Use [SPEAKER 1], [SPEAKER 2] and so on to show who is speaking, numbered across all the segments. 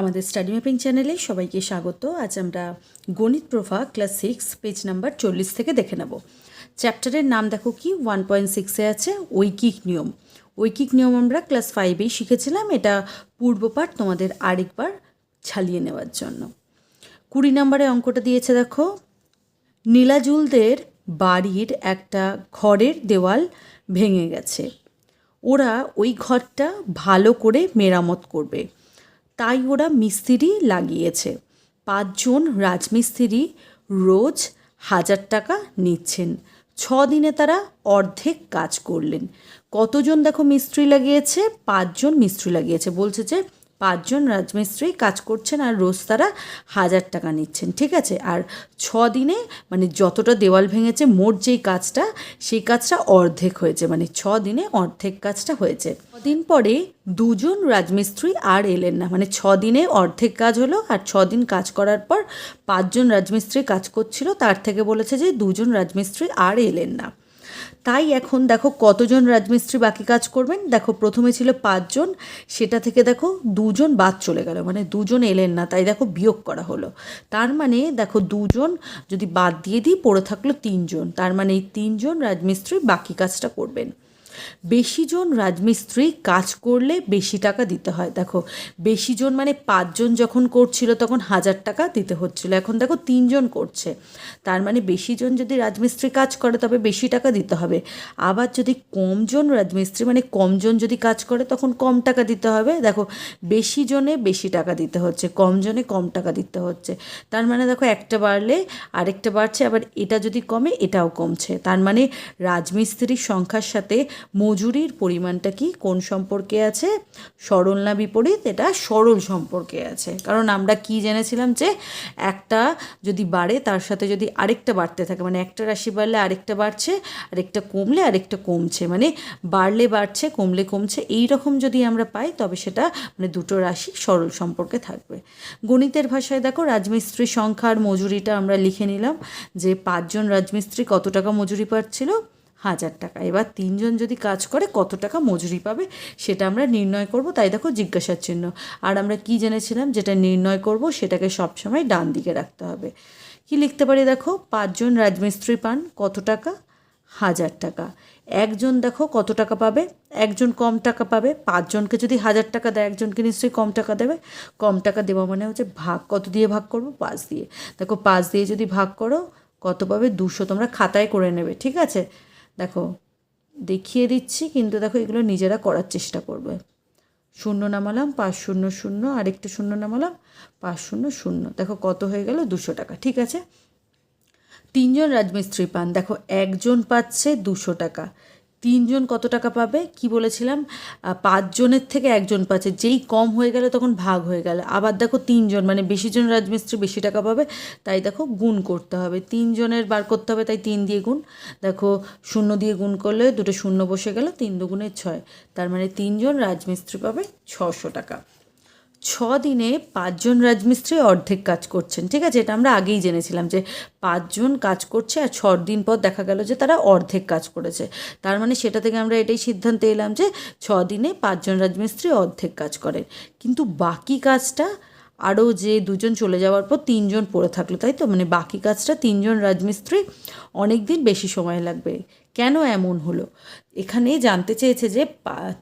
[SPEAKER 1] আমাদের study mapping চ্যানেলে সবাইকে স্বাগত। আজ আমরা Ganit Prabha class six, page number চল্লিশ থেকে দেখে নেব। চ্যাপ্টারের নাম দেখো কি? ওয়ান পয়েন্ট সিক্সে আছে ঐকিক নিয়ম। ঐকিক নিয়ম আমরা ক্লাস ফাইভেই শিখেছিলাম। এটা পূর্বপাঠ তোমাদের আরেকবার ছালিয়ে নেওয়ার জন্য। কুড়ি নম্বরে অঙ্কটা দিয়েছে দেখো, নীলাজুলদের বাড়ির একটা ঘরের দেওয়াল ভেঙে গেছে। ওরা ওই ঘরটা ভালো করে মেরামত করবে। তাই ওরা মিস্ত্রি লাগিয়েছে। পাঁচজন রাজমিস্ত্রি রোজ হাজার টাকা নিচ্ছেন। ছ দিনে তারা অর্ধেক কাজ করলেন। কতজন দেখো মিস্ত্রি লাগিয়েছে? পাঁচজন মিস্ত্রি লাগিয়েছে। বলছে যে পাঁচজন রাজমিস্ত্রি কাজ করছেন আর রোজ তারা হাজার টাকা নিচ্ছেন, ঠিক আছে? আর ছ দিনে মানে যতটা দেওয়াল ভেঙেছে, মোট যেই কাজটা, সেই কাজটা অর্ধেক হয়েছে মানে ছ দিনে অর্ধেক কাজটা হয়েছে। দিন পরে দুজন রাজমিস্ত্রি আর এলেন না মানে ছ দিনে অর্ধেক কাজ হলো আর ছ দিন কাজ করার পর পাঁচজন রাজমিস্ত্রি কাজ করছিল, তার থেকে বলেছে যে দুজন রাজমিস্ত্রি আর এলেন না। তাই এখন দেখো কতজন রাজমিস্ত্রি বাকি কাজ করবেন? দেখো প্রথমে ছিল পাঁচজন, সেটা থেকে দেখো দুজন বাদ চলে গেল মানে দুজন এলেন না, তাই দেখো বিয়োগ করা হলো। তার মানে দেখো দুজন যদি বাদ দিয়ে দিই, পড়ে থাকল তিনজন, তার মানে এই তিনজন রাজমিস্ত্রি বাকি কাজটা করবেন। বেশিজন রাজমিস্ত্রি কাজ করলে বেশি টাকা দিতে হয়। দেখো, বেশিজন মানে পাঁচজন যখন করছিল তখন হাজার টাকা দিতে হচ্ছিল। এখন দেখো, তিনজন করছে। তার মানে বেশিজন যদি রাজমিস্ত্রি কাজ করে তবে বেশি টাকা দিতে হবে। আবার যদি কমজন রাজমিস্ত্রি মানে কমজন যদি কাজ করে তখন কম টাকা দিতে হবে। দেখো বেশি জনে বেশি টাকা দিতে হচ্ছে কম জনে কম টাকা দিতে হচ্ছে। তার মানে দেখো, একটা বাড়লে আরেকটা বাড়ছে, আবার এটা যদি কমে এটাও কমছে। তার মানে রাজমিস্ত্রির সংখ্যার সাথে মজুরির পরিমাণটা কি কোন সম্পর্কে আছে? সরল না বিপরীত, এটা সরল সম্পর্কে আছে। কারণ আমরা কি জেনেছিলাম যে একটা যদি বাড়ে, তার সাথে যদি আরেকটা বাড়তে থাকে মানে একটা রাশি বাড়লে আরেকটা বাড়ছে, আরেকটা কমলে আরেকটা কমছে মানে বাড়লে বাড়ছে, কমলে কমছে, এই রকম যদি আমরা পাই, তবে সেটা মানে দুটো রাশি সরল সম্পর্কে থাকবে। গণিতের ভাষায় দেখো রাজমিস্ত্রি সংখ্যার মজুরিটা আমরা লিখে নিলাম যে পাঁচজন রাজমিস্ত্রি কত টাকা মজুরি পাচ্ছিল? হাজার টাকা। এবার তিনজন যদি কাজ করে, কত টাকা মজুরি পাবে সেটা আমরা নির্ণয় করব। তাই দেখো জিজ্ঞাসার চিহ্ন। আর আমরা কি জেনেছিলাম? যেটা নির্ণয় করব সেটাকে সবসময় ডান দিকে রাখতে হবে। কি লিখতে পারি দেখো? পাঁচজন রাজমিস্ত্রি পান, কত টাকা? হাজার টাকা। একজন দেখো কত টাকা পাবে? একজন কম টাকা পাবে। পাঁচজনকে যদি হাজার টাকা দেয়, একজনকে নিশ্চয়ই কম টাকা দেবে। কম টাকা দেওয়া মানে হচ্ছে ভাগ। কত দিয়ে ভাগ করব? পাঁচ দিয়ে। দেখো পাঁচ দিয়ে যদি ভাগ করো, কত পাবে? দুশো। তোমরা খাতায় করে নেবে, ঠিক আছে? দেখো, দেখিয়ে দিচ্ছি, কিন্তু দেখো এগুলো নিজেরা করার চেষ্টা করবে। শূন্য নামালাম, পাঁচ শূন্য শূন্য, আরেকটা শূন্য নামালাম, পাঁচ শূন্য শূন্য। দেখো কত হয়ে গেল? দুশো টাকা, ঠিক আছে? তিনজন রাজমিস্ত্রি পান। দেখো, একজন পাচ্ছে দুশো টাকা। তিনজন কত টাকা পাবে? কি বলেছিলাম? পাঁচজনের থেকে একজন পাচ্ছে। যেই কম হয়ে গেলে তখন ভাগ হয়ে গেল। আবার দেখো তিনজন মানে বেশিজন রাজমিস্ত্রি বেশি টাকা পাবে, তাই দেখো গুণ করতে হবে। তিনজনের বার করতে হবে, তাই তিন দিয়ে গুণ। দেখো শূন্য দিয়ে গুণ করলে দুটো শূন্য বসে গেল, তিন দুগুণের ছয়। তার মানে তিনজন রাজমিস্ত্রি পাবে ছশো টাকা। ছ দিনে পাঁচজন রাজমিস্ত্রি অর্ধেক কাজ করছেন। ঠিক আছে, এটা আমরা আগেই জেনেছিলাম যে পাঁচজন কাজ করছে আর ছ দিন পর দেখা গেল যে তারা অর্ধেক কাজ করেছে। তার মানে সেটা থেকে আমরা এটাই সিদ্ধান্তে এলাম যে ছ দিনে পাঁচজন রাজমিস্ত্রি অর্ধেক কাজ করেন। কিন্তু বাকি কাজটা, আরও যে দুজন চলে যাওয়ার পর তিনজন পড়ে থাকল, তাই তো? মানে বাকি কাজটা তিনজন রাজমিস্ত্রি অনেক দিন বেশি সময় লাগবে। কেন এমন হলো? এখানে জানতে চেয়েছে যে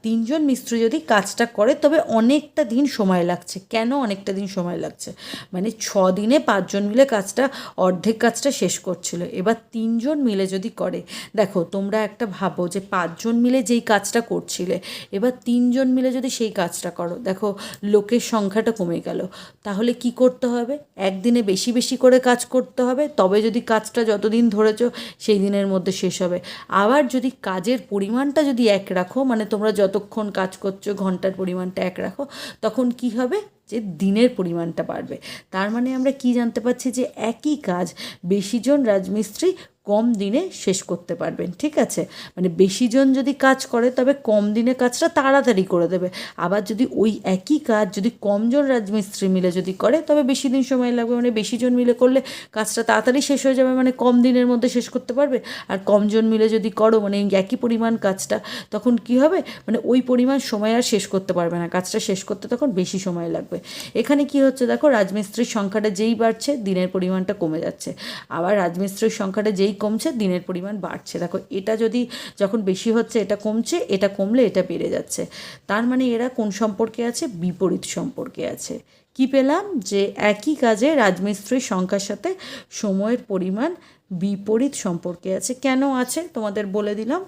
[SPEAKER 1] তিনজন মিস্ত্রি যদি কাজটা করে, তবে অনেকটা দিন সময় লাগছে। কেন অনেকটা দিন সময় লাগছে? মানে ছ দিনে পাঁচজন মিলে কাজটা, অর্ধেক কাজটা শেষ করছিল। এবার তিনজন মিলে যদি করে, দেখো, তোমরা একটা ভাবো যে পাঁচজন মিলে যেই কাজটা করছিলে, এবার তিনজন মিলে যদি সেই কাজটা করো, দেখো, লোকের সংখ্যাটা কমে গেল। তাহলে কি করতে হবে? একদিনে বেশি বেশি করে কাজ করতে হবে, তবে যদি কাজটা যতদিন ধরেছো, সেই দিনের মধ্যে শেষ হবে। আবার যদি কাজের পরিমাণটা যদি এক রাখো মানে তোমরা যতক্ষণ কাজ করছ, ঘণ্টার পরিমাণটা এক রাখো, তখন কি হবে? যে দিনের পরিমাণটা বাড়বে। তার মানে আমরা কি জানতে পারছি যে একই কাজ বেশিজন রাজমিস্ত্রি কম দিনে শেষ করতে পারবেন, ঠিক আছে? মানে বেশি জন যদি কাজ করে, তবে কম দিনে কাজটা তাড়াতাড়ি করে দেবে। আবার যদি ওই একই কাজ, যদি কমজন রাজমিস্ত্রি মিলে যদি করে, তবে বেশি দিন সময় লাগবে। মানে বেশি জন মিলে করলে কাজটা তাড়াতাড়ি শেষ হয়ে যাবে মানে কম দিনের মধ্যে শেষ করতে পারবে। আর কমজন মিলে যদি করো মানে একই পরিমাণ কাজটা, তখন কি হবে? মানে ওই পরিমাণ সময় আর শেষ করতে পারবে না। কাজটা শেষ করতে তখন বেশি সময় লাগবে। এখানে কি হচ্ছে দেখো, রাজমিস্ত্রির সংখ্যাটা যেই বাড়ছে, দিনের পরিমাণটা কমে যাচ্ছে। আবার রাজমিস্ত্রির সংখ্যাটা যেই কমছে, দিনের পরিমাণ বাড়ছে। দেখো, এটা যদি যখন বেশি হচ্ছে, এটা কমছে, এটা কমলে এটা বেড়ে যাচ্ছে। তার মানে এরা কোন সম্পর্কে আছে? বিপরীত সম্পর্কে আছে। কি পেলাম? যে একই কাজে রাজমিস্ত্রির সংখ্যার সাথে সময়ের পরিমাণ বিপরীত সম্পর্কে আছে। কেন আছে? তোমাদের বলে দিলাম।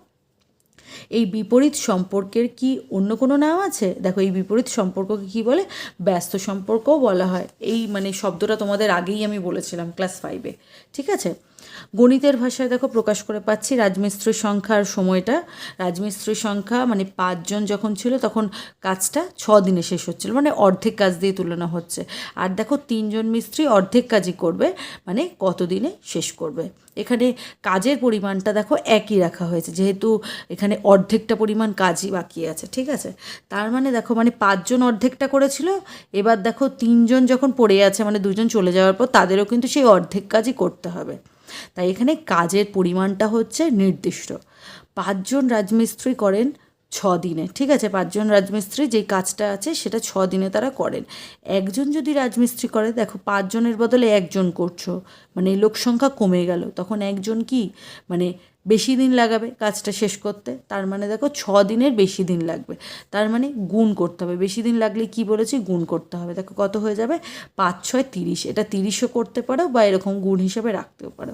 [SPEAKER 1] এই বিপরীত সম্পর্কের কি অন্য কোনো নাম আছে? দেখো, এই বিপরীত সম্পর্ককে কি বলে? ব্যস্ত সম্পর্কও বলা হয়। এই মানে শব্দটা তোমাদের আগেই আমি বলেছিলাম ক্লাস ফাইভে ঠিক আছে? গণিতের ভাষায় দেখো প্রকাশ করে পাচ্ছি রাজমিস্ত্রির সংখ্যা আর সময়টা। রাজমিস্ত্রির সংখ্যা মানে পাঁচজন যখন ছিল তখন কাজটা ছ দিনে শেষ হচ্ছিল মানে অর্ধেক কাজ দিয়ে তুলনা হচ্ছে। আর দেখো তিনজন মিস্ত্রি অর্ধেক কাজই করবে মানে কত দিনে শেষ করবে। এখানে কাজের পরিমাণটা দেখো একই রাখা হয়েছে, যেহেতু এখানে অর্ধেকটা পরিমাণ কাজই বাকি আছে, ঠিক আছে? তার মানে দেখো মানে পাঁচজন অর্ধেকটা করেছিল, এবার দেখো তিনজন যখন পড়ে আছে মানে দুজন চলে যাওয়ার পর তাদেরও কিন্তু সেই অর্ধেক কাজই করতে হবে। তাই এখানে কাজের পরিমাণটা হচ্ছে নির্দিষ্ট। পাঁচজন রাজমিস্ত্রি করেন ছ দিনে ঠিক আছে? পাঁচজন রাজমিস্ত্রি যেই কাজটা আছে সেটা ছ দিনে তারা করেন। একজন যদি রাজমিস্ত্রি করে, দেখো পাঁচজনের বদলে একজন করছ মানে লোক সংখ্যা কমে গেল। তখন একজন কি? মানে বেশি দিন লাগাবে কাজটা শেষ করতে, তার মানে দেখো ছ দিনের বেশি দিন লাগবে। তার মানে গুণ করতে হবে। বেশি দিন লাগলে কি বলেছি? গুণ করতে হবে। দেখো কত হয়ে যাবে? পাঁচ, ছয়, তিরিশ। এটা তিরিশও করতে পারো বা এরকম গুণ হিসাবে রাখতেও পারো।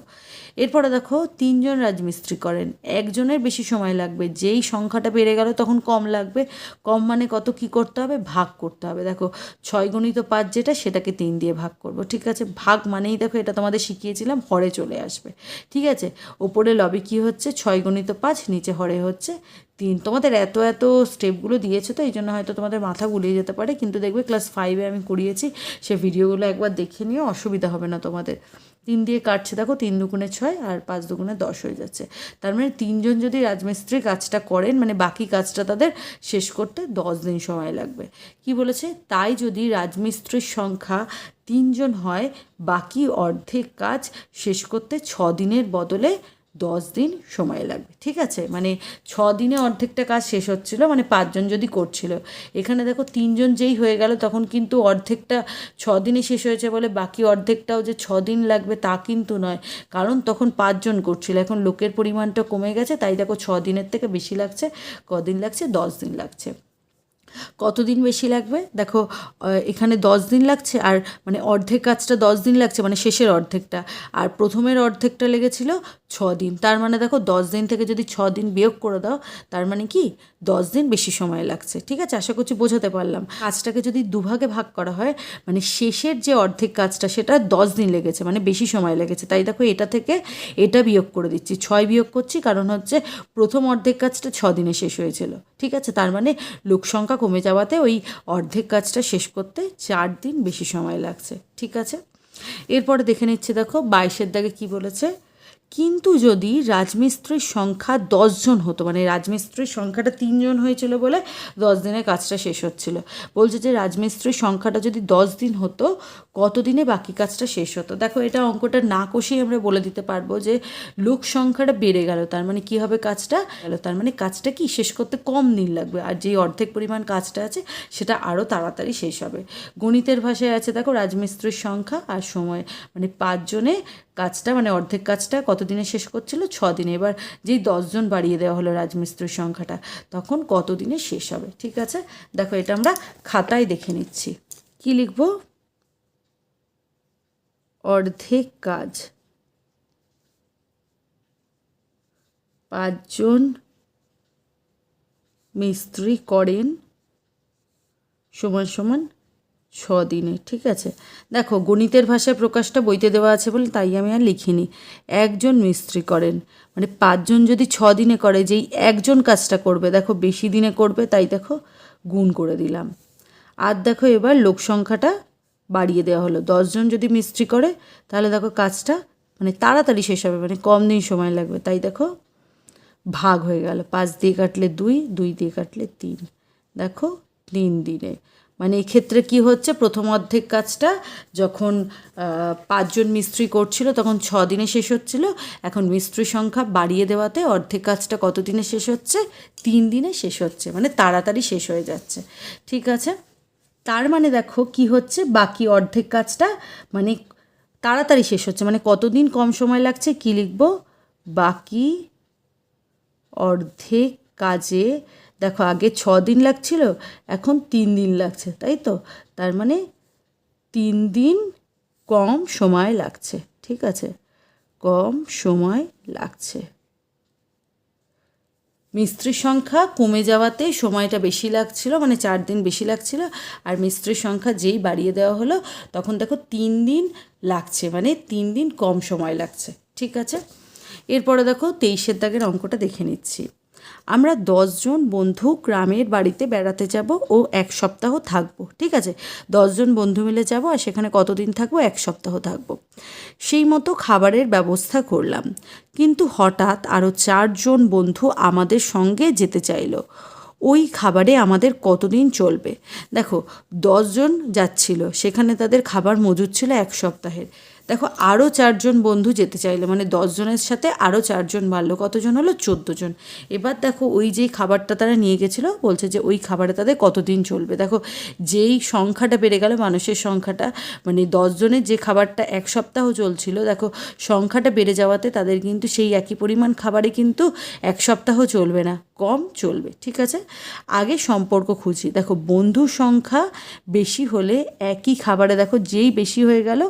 [SPEAKER 1] এরপরে দেখো তিনজন রাজমিস্ত্রি করেন। একজনের বেশি সময় লাগবে। যেই সংখ্যাটা বেড়ে গেল তখন কম লাগবে। কম মানে কত কি করতে হবে? ভাগ করতে হবে। দেখো ছয় গণিত পাঁচ যেটা, সেটাকে তিন দিয়ে ভাগ করব। ঠিক আছে? ভাগ মানেই দেখো এটা তোমাদের শিখিয়েছিলাম, হরে চলে আসবে। ঠিক আছে? ওপরে লবে কি হচ্ছে ছয় গণিত পাঁচ, নিচে হরে হচ্ছে তিন। তোমাদের এত এত স্টেপগুলো দিয়েছে তো এই জন্য হয়তো তোমাদের মাথা গুলিয়ে যেতে পারে। কিন্তু দেখবে ক্লাস ফাইভে আমি করিয়েছি, সে ভিডিওগুলো একবার দেখে নিও, অসুবিধা হবে না তোমাদের। তিন দিয়ে কাটছে, দেখো তিন দুগুণে ছয় আর পাঁচ দুগুণে দশ হয়ে যাচ্ছে। তার মানে তিনজন যদি রাজমিস্ত্রি কাজটা করেন মানে বাকি কাজটা তাদের শেষ করতে দশ দিন সময় লাগবে। কি বলেছে? তাই যদি রাজমিস্ত্রির সংখ্যা তিনজন হয়, বাকি অর্ধেক কাজ শেষ করতে ছ দিনের বদলে দশ দিন সময় লাগবে, ঠিক আছে? মানে ছ দিনে অর্ধেকটা কাজ শেষ হচ্ছিল মানে পাঁচজন যদি করছিল। এখানে দেখো তিনজন যেই হয়ে গেল, তখন কিন্তু অর্ধেকটা ছ দিনে শেষ হয়েছে বলে বাকি অর্ধেকটাও যে ছ দিন লাগবে তা কিন্তু নয়। কারণ তখন পাঁচজন করছিল, এখন লোকের পরিমাণটা কমে গেছে, তাই দেখো ছ দিনের থেকে বেশি লাগছে কদিন লাগছে, দশ দিন লাগছে। কতদিন বেশি লাগবে? দেখো এখানে দশ দিন লাগছে আর মানে অর্ধেক কাজটা দশ দিন লাগছে মানে শেষের অর্ধেকটা। আর প্রথমের অর্ধেকটা লেগেছিল ছ দিন। তার মানে দেখো, দশ দিন থেকে যদি ছ দিন বিয়োগ করে দাও, তার মানে কি? দশ দিন বেশি সময় লাগছে। ঠিক আছে? আশা করছি বোঝাতে পারলাম। কাজটাকে যদি দুভাগে ভাগ করা হয় মানে শেষের যে অর্ধেক কাজটা, সেটা দশ দিন লেগেছে মানে বেশি সময় লেগেছে। তাই দেখো, এটা থেকে এটা বিয়োগ করে দিচ্ছি। ছয় বিয়োগ করছি, কারণ হচ্ছে প্রথম অর্ধেক কাজটা ছ দিনে শেষ হয়েছিল। ঠিক আছে? তার মানে লোক সংখ্যা কমে যাওয়াতে ওই অর্ধেক কাজটা শেষ করতে চার দিন বেশি সময় লাগছে, ঠিক আছে? এরপরে দেখে নিচ্ছে, দেখো, বাইশের দাগে কি বলেছে? কিন্তু যদি রাজমিস্ত্রির সংখ্যা দশজন হতো মানে রাজমিস্ত্রির সংখ্যাটা তিনজন হয়েছিল বলে দশ দিনে কাজটা শেষ হচ্ছিল। বলছে যে রাজমিস্ত্রির সংখ্যাটা যদি দশ দিন হতো কত দিনে বাকি কাজটা শেষ হতো? দেখো, এটা অঙ্কটা না কষেই আমরা বলে দিতে পারব যে লোক সংখ্যাটা বেড়ে গেল, তার মানে কি হবে কাজটা? গেল, তার মানে কাজটা কি? শেষ করতে কম দিন লাগবে, আর যেই অর্ধেক পরিমাণ কাজটা আছে, সেটা আরও তাড়াতাড়ি শেষ হবে। গণিতের ভাষায় আছে, দেখো, রাজমিস্ত্রির সংখ্যা আর সময় মানে পাঁচজনে কাজটা মানে অর্ধেক কাজটা কত দিনে শেষ করছিল? ছ দিনে। এবার যেই দশজন বাড়িয়ে দেওয়া হলো রাজমিস্ত্রির সংখ্যাটা, তখন কত দিনে শেষ হবে? ঠিক আছে? দেখো, এটা আমরা খাতায় দেখে নিচ্ছি। কি লিখব? অর্ধেক কাজ। পাঁচজন মিস্ত্রি করেন, সমান সমান ছ দিনে ঠিক আছে? দেখো, গণিতের ভাষায় প্রকাশটা বইতে দেওয়া আছে বলে তাই আমি আর লিখিনি। একজন মিস্ত্রি করেন মানে পাঁচজন যদি ছ দিনে করে, যেই একজন কাজটা করবে, দেখো বেশি দিনে করবে, তাই দেখো গুণ করে দিলাম। আর দেখো এবার লোক সংখ্যাটা বাড়িয়ে দেওয়া হলো। দশজন যদি মিস্ত্রি করে, তাহলে দেখো কাজটা মানে তাড়াতাড়ি শেষ হবে মানে কম দিন সময় লাগবে, তাই দেখো ভাগ হয়ে গেল। পাঁচ দিয়ে কাটলে দুই দুই দিয়ে কাটলে তিন। দেখো, তিন দিনে। মানে এক্ষেত্রে কি হচ্ছে? প্রথম অর্ধেক কাজটা যখন পাঁচজন মিস্ত্রি করছিল তখন ছ দিনে শেষ হচ্ছিল। এখন মিস্ত্রি সংখ্যা বাড়িয়ে দেওয়াতে অর্ধেক কাজটা কত দিনে শেষ হচ্ছে? তিন দিনে শেষ হচ্ছে মানে তাড়াতাড়ি শেষ হয়ে যাচ্ছে। ঠিক আছে? তার মানে দেখো কি হচ্ছে? বাকি অর্ধেক কাজটা মানে তাড়াতাড়ি শেষ হচ্ছে মানে কতদিন কম সময় লাগছে কি লিখব? বাকি অর্ধেক কাজে দেখো, আগে ছ দিন লাগছিল, এখন তিন দিন লাগছে, তাই তো? তার মানে তিন দিন কম সময় লাগছে, ঠিক আছে? কম সময় লাগছে। মিস্ত্রির সংখ্যা কমে যাওয়াতে সময়টা বেশি লাগছিল মানে চার দিন বেশি লাগছিল, আর মিস্ত্রির সংখ্যা যেই বাড়িয়ে দেওয়া হলো, তখন দেখো তিন দিন লাগছে মানে তিন দিন কম সময় লাগছে, ঠিক আছে? এরপরে দেখো তেইশের দাগের অঙ্কটা দেখে নিচ্ছি। আমরা দশজন বন্ধু গ্রামের বাড়িতে বেড়াতে যাব ও এক সপ্তাহ থাকব, ঠিক আছে? দশজন বন্ধু মিলে যাব আর সেখানে কতদিন থাকব? এক সপ্তাহ থাকব। সেই মতো খাবারের ব্যবস্থা করলাম। কিন্তু হঠাৎ আরও চারজন বন্ধু আমাদের সঙ্গে যেতে চাইলো। ওই খাবারে আমাদের কতদিন চলবে? দেখো দশজন যাচ্ছিল, সেখানে তাদের খাবার মজুদ ছিল এক সপ্তাহের। দেখো আরও চারজন বন্ধু যেতে চাইলো মানে দশজনের সাথে আরও চারজন বাড়লো, কতজন হলো? জন এবার দেখো, ওই যেই খাবারটা তারা নিয়ে গেছিল, বলছে যে ওই খাবারে তাদের কতদিন চলবে? দেখো, যেই সংখ্যাটা বেড়ে গেল, মানুষের সংখ্যাটা মানে দশজনের যে খাবারটা এক সপ্তাহ চলছিল, দেখো, সংখ্যাটা বেড়ে যাওয়াতে তাদের কিন্তু সেই একই পরিমাণ খাবারে কিন্তু এক সপ্তাহ চলবে না, কম চলবে, ঠিক আছে? আগে সম্পর্ক খুঁজি, দেখো, বন্ধুর সংখ্যা বেশি হলে একই খাবারে, দেখো, যেই বেশি হয়ে গেল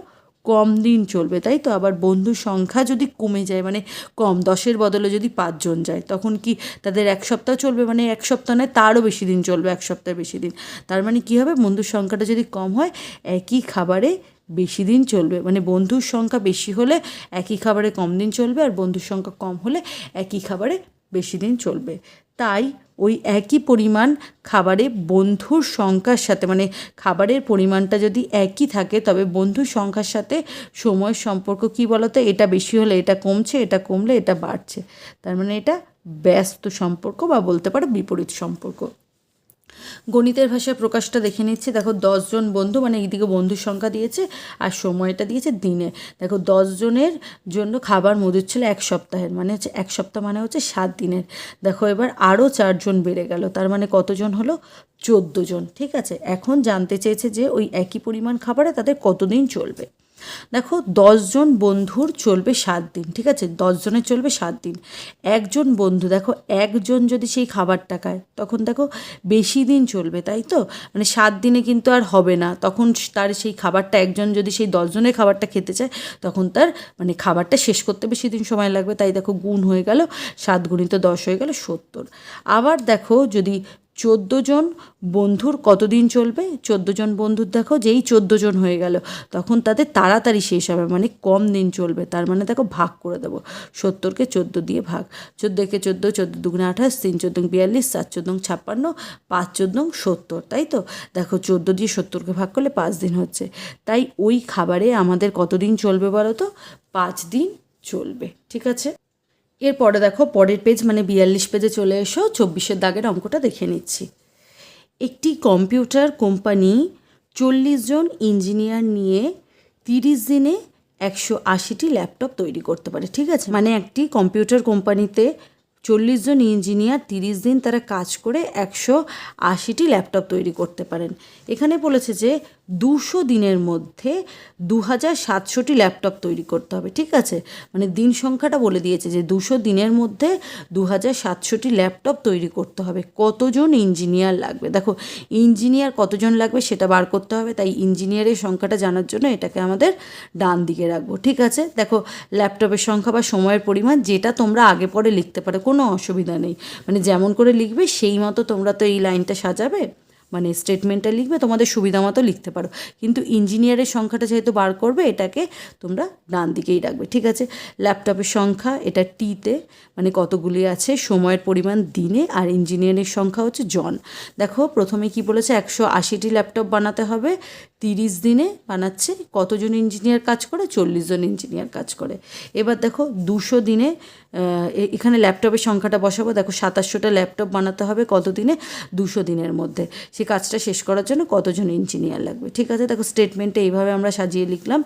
[SPEAKER 1] কম দিন চলবে, তাই তো? আবার বন্ধুর সংখ্যা যদি কমে যায় মানে কম, দশের বদলে যদি পাঁচজন যায়, তখন কি তাদের এক সপ্তাহ চলবে? মানে এক সপ্তাহ নয়, তারও বেশি দিন চলবে, এক সপ্তাহ বেশি দিন। তার মানে কী হবে? বন্ধুর সংখ্যাটা যদি কম হয়, একই খাবারে বেশি দিন চলবে। মানে বন্ধুর সংখ্যা বেশি হলে একই খাবারে কম দিন চলবে, আর বন্ধুর সংখ্যা কম হলে একই খাবারে বেশি দিন চলবে। তাই ওই একই পরিমাণ খাবারে বন্ধুর সংখ্যার সাথে মানে খাবারের পরিমাণটা যদি একই থাকে, তবে বন্ধুর সংখ্যার সাথে সময়ের সম্পর্ক কি বলতো? এটা বেশি হলে এটা কমছে, এটা কমলে এটা বাড়ছে। তার মানে এটা ব্যস্ত সম্পর্ক বা বলতে পারো বিপরীত সম্পর্ক। গণিতের ভাষায় প্রকাশটা দেখে নিচ্ছি। দেখো, দশজন বন্ধু মানে এইদিকে বন্ধুর সংখ্যা দিয়েছে আর সময়টা দিয়েছে দিনে। দেখো, দশজনের জন্য খাবার মজুদ ছিল এক সপ্তাহের মানে হচ্ছে এক সপ্তাহ মানে হচ্ছে সাত দিনের। দেখো, এবার আরও চারজন বেড়ে গেল, তার মানে কতজন হলো? চোদ্দ জন ঠিক আছে? এখন জানতে চেয়েছে যে ওই একই পরিমাণ খাবারে তাদের কতদিন চলবে। দেখো, দশজন বন্ধুর চলবে সাত দিন, ঠিক আছে? দশজনের চলবে সাত দিন। একজন বন্ধু, দেখো, একজন যদি সেই খাবারটা খায়, তখন দেখো বেশি দিন চলবে, তাই তো? মানে সাত দিনে কিন্তু আর হবে না। তখন তার সেই খাবারটা, একজন যদি সেই দশজনের খাবারটা খেতে চায়, তখন তার মানে খাবারটা শেষ করতে বেশি দিন সময় লাগবে। তাই দেখো, গুণ হয়ে গেল, সাত গুণিত দশ হয়ে গেল সত্তর। আবার দেখো, যদি চোদ্দ জন বন্ধুর কতদিন চলবে? চোদ্দ জন বন্ধুর দেখো যেই চোদ্দ জন হয়ে গেল, তখন তাদের তাড়াতাড়ি শেষ হবে মানে কম দিন চলবে, তার মানে দেখো ভাগ করে দেবো। সত্তরকে চোদ্দ দিয়ে ভাগ, চোদ্দোকে চোদ্দ চোদ্দ দুগুণে আঠাশ, তিন চোদ্দ বিয়াল্লিশ, চার চোদ্দ ছাপ্পান্ন, পাঁচ চোদ্দ সত্তর, তাই তো? দেখো চোদ্দ দিয়ে সত্তরকে ভাগ করলে পাঁচ দিন হচ্ছে। তাই ওই খাবারে আমাদের কতদিন চলবে বলো তো? পাঁচ দিন চলবে, ঠিক আছে? এরপরে দেখো পরের পেজ মানে বিয়াল্লিশ পেজে চলে এসো, চব্বিশের দাগের অঙ্কটা দেখে নিচ্ছি। একটি কম্পিউটার কোম্পানি চল্লিশ জন ইঞ্জিনিয়ার নিয়ে তিরিশ দিনে একশো আশিটি ল্যাপটপ তৈরি করতে পারে, ঠিক আছে? মানে একটি কম্পিউটার কোম্পানিতে চল্লিশ জন ইঞ্জিনিয়ার তিরিশ দিন তারা কাজ করে একশো আশিটি ল্যাপটপ তৈরি করতে পারেন। এখানে বলেছে যে দুশো দিনের মধ্যে দু হাজার সাতশোটি ল্যাপটপ তৈরি করতে হবে, ঠিক আছে? মানে দিন সংখ্যাটা বলে দিয়েছে যে দুশো দিনের মধ্যে দু হাজার সাতশোটি ল্যাপটপ তৈরি করতে হবে। কতজন ইঞ্জিনিয়ার লাগবে? দেখো, ইঞ্জিনিয়ার কতজন লাগবে সেটা বার করতে হবে, তাই ইঞ্জিনিয়ারের সংখ্যাটা জানার জন্য এটাকে আমাদের ডান দিকে রাখব, ঠিক আছে? দেখো, ল্যাপটপের সংখ্যা বা সময়ের পরিমাণ যেটা তোমরা আগে পরে লিখতে পারো, কোনো অসুবিধা নেই। মানে যেমন করে লিখবে, সেই মতো তোমরা তো এই লাইনটা সাজাবে। মানে স্টেটমেন্টটা লিখবে, তোমাদের সুবিধা মতো লিখতে পারো। কিন্তু ইঞ্জিনিয়ারের সংখ্যাটা যেহেতু বার করবে, এটাকে তোমরা ডান দিকেই রাখবে, ঠিক আছে? ল্যাপটপের সংখ্যা, এটা টিতে মানে কতগুলি আছে, সময়ের পরিমাণ দিনে, আর ইঞ্জিনিয়ারের সংখ্যা হচ্ছে জন। দেখো, প্রথমে কি বলেছে, একশো আশিটি ল্যাপটপ বানাতে হবে তিরিশ দিনে বানাচ্ছে, কতজন ইঞ্জিনিয়ার কাজ করে? চল্লিশ জন ইঞ্জিনিয়ার কাজ করে। এবার দেখো, দুশো দিনে এখানে ল্যাপটপের সংখ্যাটা বসাবো। দেখো, সাতাশশোটা ল্যাপটপ বানাতে হবে কত দিনে দুশো দিনের মধ্যে। সেই কাজটা শেষ করার জন্য কতজন ইঞ্জিনিয়ার লাগবে? ঠিক আছে? দেখো স্টেটমেন্টে এইভাবে আমরা সাজিয়ে লিখলাম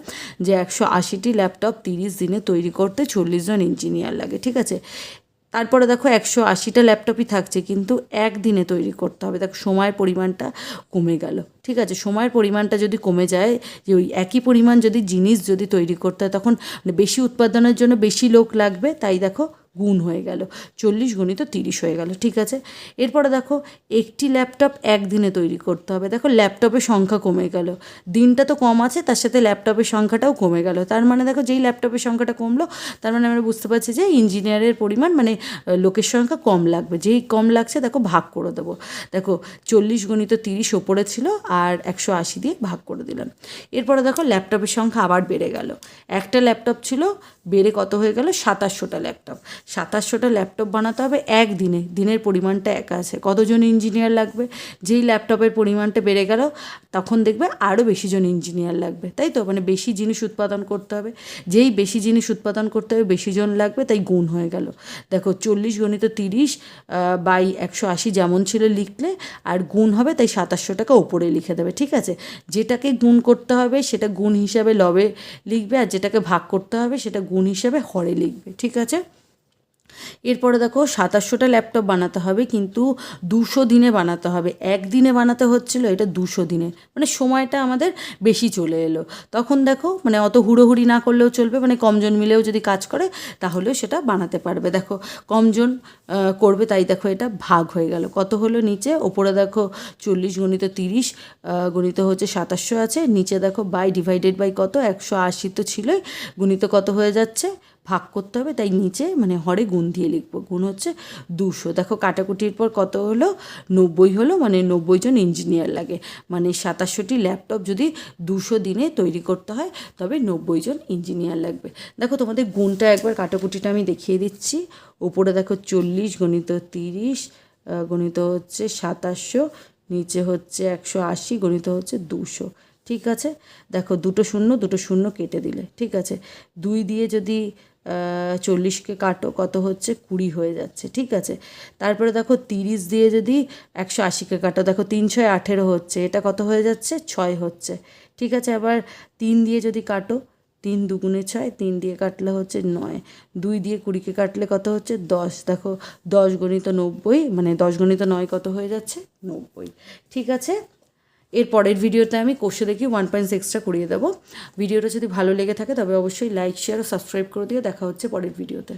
[SPEAKER 1] যে একশো আশিটি ল্যাপটপ তিরিশ দিনে তৈরি করতে চল্লিশ জন ইঞ্জিনিয়ার লাগে। ঠিক আছে? তারপরে দেখো একশো আশিটা ল্যাপটপই থাকছে, কিন্তু একদিনে তৈরি করতে হবে। দেখো সময়ের পরিমাণটা কমে গেল, ঠিক আছে? সময়ের পরিমাণটা যদি কমে যায়, যে ওই একই পরিমাণ যদি জিনিস যদি তৈরি করতে হয়, তখন মানে বেশি উৎপাদনের জন্য বেশি লোক লাগবে, তাই দেখো গুণ হয়ে গেল। চল্লিশ গুণিত তিরিশ হয়ে গেল, ঠিক আছে? এরপরে দেখো, একটি ল্যাপটপ একদিনে তৈরি করতে হবে। দেখো, ল্যাপটপের সংখ্যা কমে গেল। দিনটা তো কম আছে, তার সাথে ল্যাপটপের সংখ্যাটাও কমে গেল। তার মানে দেখো, যেই ল্যাপটপের সংখ্যাটা কমলো, তার মানে আমরা বুঝতে পারছি যে ইঞ্জিনিয়ারের পরিমাণ মানে লোকের সংখ্যা কম লাগবে। যেই কম লাগছে, দেখো, ভাগ করে দেবো। দেখো, চল্লিশ গণিত তিরিশ ওপরে ছিল আর একশো আশি দিয়ে ভাগ করে দিলাম। এরপরে দেখো, ল্যাপটপের সংখ্যা আবার বেড়ে গেল। একটা ল্যাপটপ ছিল বেড়ে কত হয়ে গেল? সাতাশশোটা ল্যাপটপ। সাতাশশোটা ল্যাপটপ বানাতে হবে এক দিনে দিনের পরিমাণটা একা আছে। কতজন ইঞ্জিনিয়ার লাগবে? যেই ল্যাপটপের পরিমাণটা বেড়ে গেল, তখন দেখবে আরও বেশি জন ইঞ্জিনিয়ার লাগবে। তাই তো? মানে বেশি জিনিস উৎপাদন করতে হবে। যেই বেশি জিনিস উৎপাদন করতে হবে, বেশি জন লাগবে, তাই গুণ হয়ে গেল। দেখো, চল্লিশ গণিত তিরিশ বাই একশো আশি যেমন ছিল লিখলে, আর গুণ হবে, তাই সাতাশশো টাকা ওপরে লিখে দেবে। ঠিক আছে? যেটাকে গুণ করতে হবে, সেটা গুণ হিসাবে লবে লিখবে, আর যেটাকে ভাগ করতে হবে, সেটা গুণ হিসাবে হরে লিখবে ঠিক আছে? এরপরে দেখো সাতাশশোটা ল্যাপটপ বানাতে হবে, কিন্তু দুশো দিনে বানাতে হবে। একদিনে বানাতে হচ্ছিল এটা দুশো দিনে। মানে সময়টা আমাদের বেশি চলে এলো। তখন দেখো মানে অত হুড়োহুড়ি না করলেও চলবে মানে কমজন মিলেও যদি কাজ করে, তাহলেও সেটা বানাতে পারবে। দেখো কমজন করবে তাই দেখো এটা ভাগ হয়ে গেল। কত হলো নিচে? ওপরে দেখো চল্লিশ গণিত তিরিশ গণিত হচ্ছে সাতাশশো আছে। নিচে দেখো বাই ডিভাইডেড বাই কত? একশো আশি তো ছিলই। গুণিত কত হয়ে যাচ্ছে? ভাগ করতে হবে, তাই নিচে মানে হরে গুণ দিয়ে লিখব। গুণ হচ্ছে দুশো। দেখো কাটাকুটির পর কত হলো? নব্বই হলো মানে নব্বই জন ইঞ্জিনিয়ার লাগে। মানে সাতাশশোটি ল্যাপটপ যদি দুশো দিনে তৈরি করতে হয়, তবে নব্বই জন ইঞ্জিনিয়ার লাগবে। দেখো তোমাদের গুণটা একবার কাটাকুটিটা আমি দেখিয়ে দিচ্ছি। ওপরে দেখো চল্লিশ, গণিত তিরিশ গণিত হচ্ছে সাতাশশো, নিচে হচ্ছে একশো আশি, গণিত হচ্ছে দুশো। ঠিক আছে? দেখো দুটো শূন্য দুটো শূন্য কেটে দিলে। ঠিক আছে? দুই দিয়ে যদি চল্লিশকে কাটো, কত হচ্ছে? কুড়ি হয়ে যাচ্ছে, ঠিক আছে? তারপরে দেখো তিরিশ দিয়ে যদি একশো আশিকে কাটো, দেখো তিন ছয় আঠেরো হচ্ছে, এটা কত হয়ে যাচ্ছে? ছয় হচ্ছে, ঠিক আছে? আবার তিন দিয়ে যদি কাটো, তিন দুগুণে ছয়, তিন দিয়ে কাটলে হচ্ছে নয়, দুই দিয়ে কুড়িকে কাটলে কত হচ্ছে? দশ, দেখো দশ গণিত নব্বই মানে দশ গণিত নয় কত হয়ে যাচ্ছে? নব্বই, ঠিক আছে? এর পরের ভিডিওতে আমি কোষে দেখি ওয়ান পয়েন্ট সিক্সটা করিয়ে দেবো। ভিডিওটা যদি ভালো লেগে থাকে তবে অবশ্যই লাইক শেয়ার ও সাবস্ক্রাইব করে দিয়ে দেখা হচ্ছে পরের ভিডিওতে।